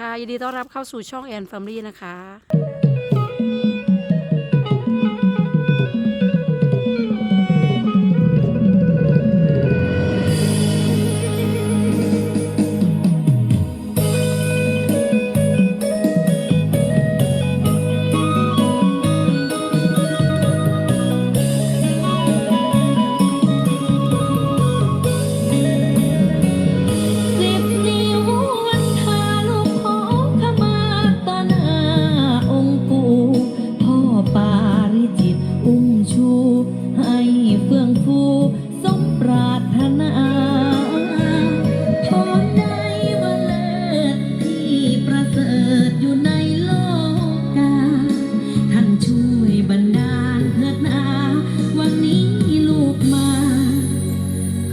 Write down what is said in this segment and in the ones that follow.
ค่ะยินดีต้อนรับเข้าสู่ช่องแอนแฟมลี่นะคะ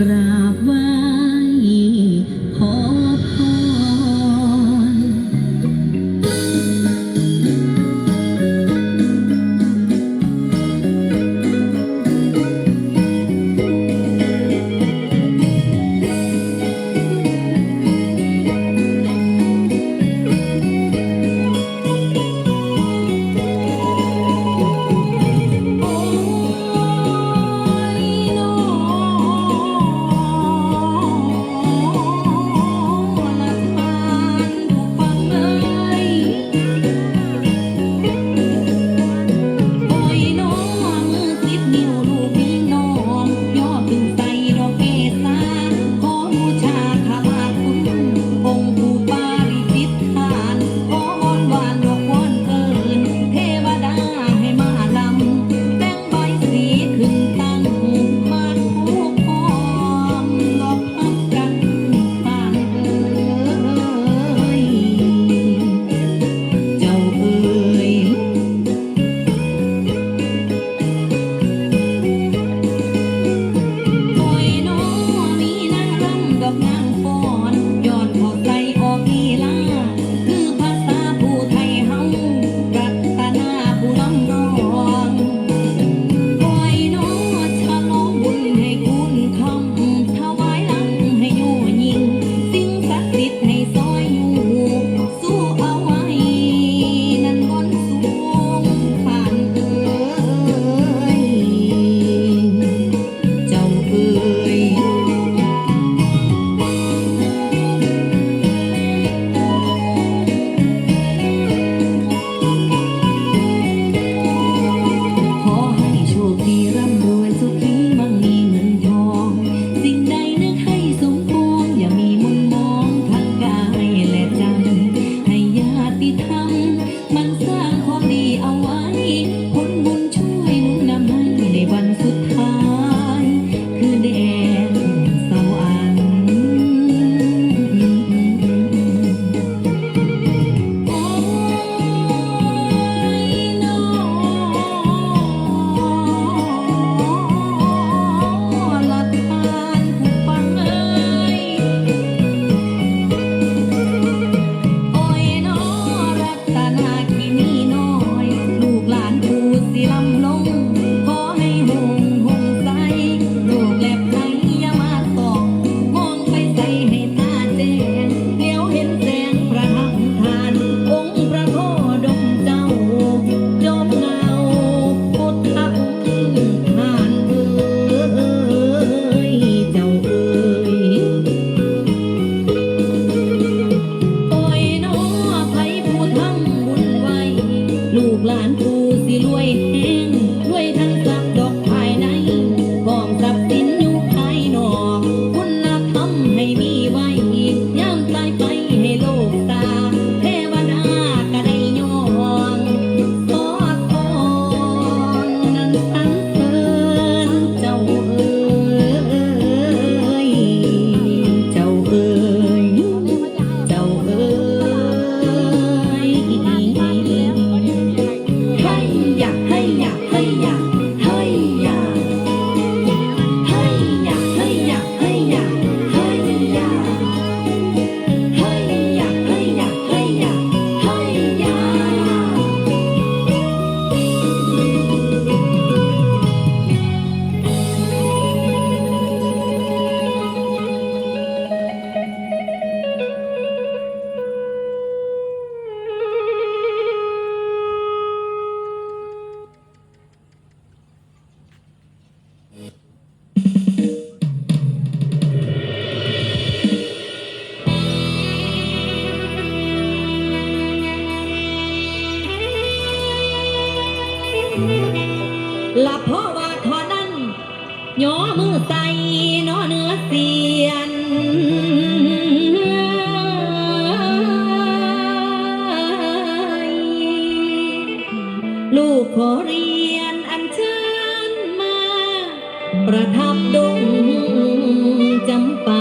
pra ละเพราะว่าทอนั้นย่อมือใส่นอเนื้อเสียนลูกขอเรียนอันเชิญมา ประทับดงจำปา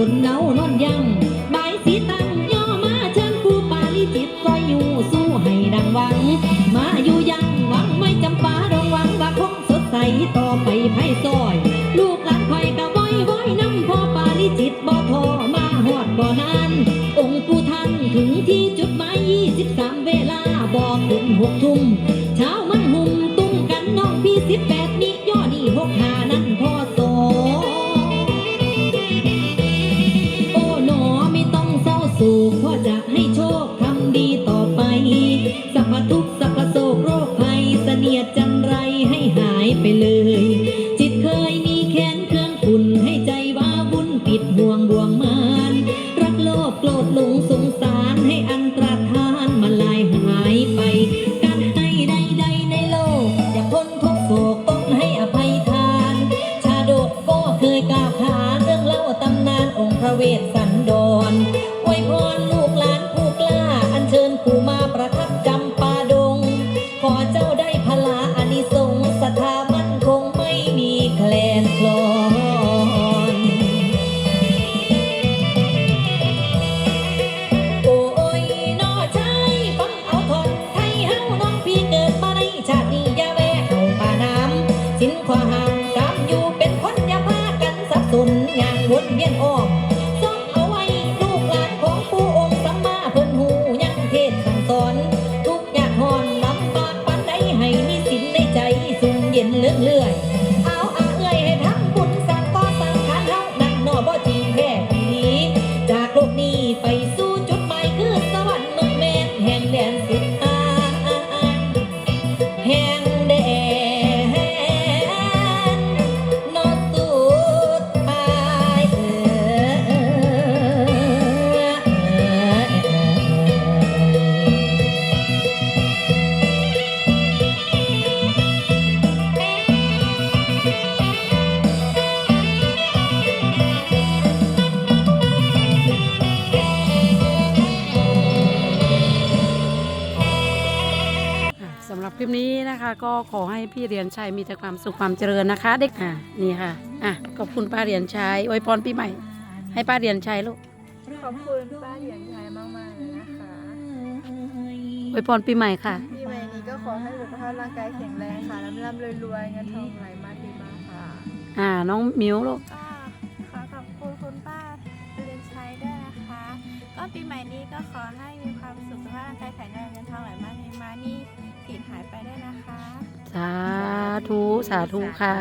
คนเนานอนยังบายสีตั้งย่อมาเชิญครูปาลิจิตซอยอยู่สู้ให้ดังหวัง มาอยู่ยังหวังไม่จำปาดงหวังว่าคงสดใสต่อไปไพ่ซอย ลูกหลานคอยกะว้อยว้อยน้ำพ่อปาลิจิตบ่ทอมาหอดบ่นานองค์ปู่ท่านถึงที่จุดหมาย23เวลาบอกถึงหกทุ่ม สับสนงานวนเวียนอ้อม สำหรับคลิปนี้นะคะ ก็ขอให้พี่เรียนชัยมีแต่ความสุขความเจริญนะคะ เด็กอะนี่ค่ะอะขอบคุณป้าเรียนชัยอวยพรปีใหม่ ให้ป้าเรียนชัยลูกขอบคุณป้าเหรียญชัยมากๆเลยนะคะอวยพรปีใหม่ค่ะ ปีใหม่นี้ก็ขอให้สุขภาพร่างกายแข็งแรงค่ะร่ำร่ำรวยๆเงินทองไหลมาเทมาค่ะอ่าน้องมิวลูกก็ขอขอบคุณคุณป้าเรียนชัยด้วยนะคะ ก็ปีใหม่นี้ก็ขอให้มีความสุขสุขภาพร่างกายแข็งแรงเงินทองไหลมาเทมานี่ สินหายไปด้วยนะคะ สาธุ สาธุค่ะ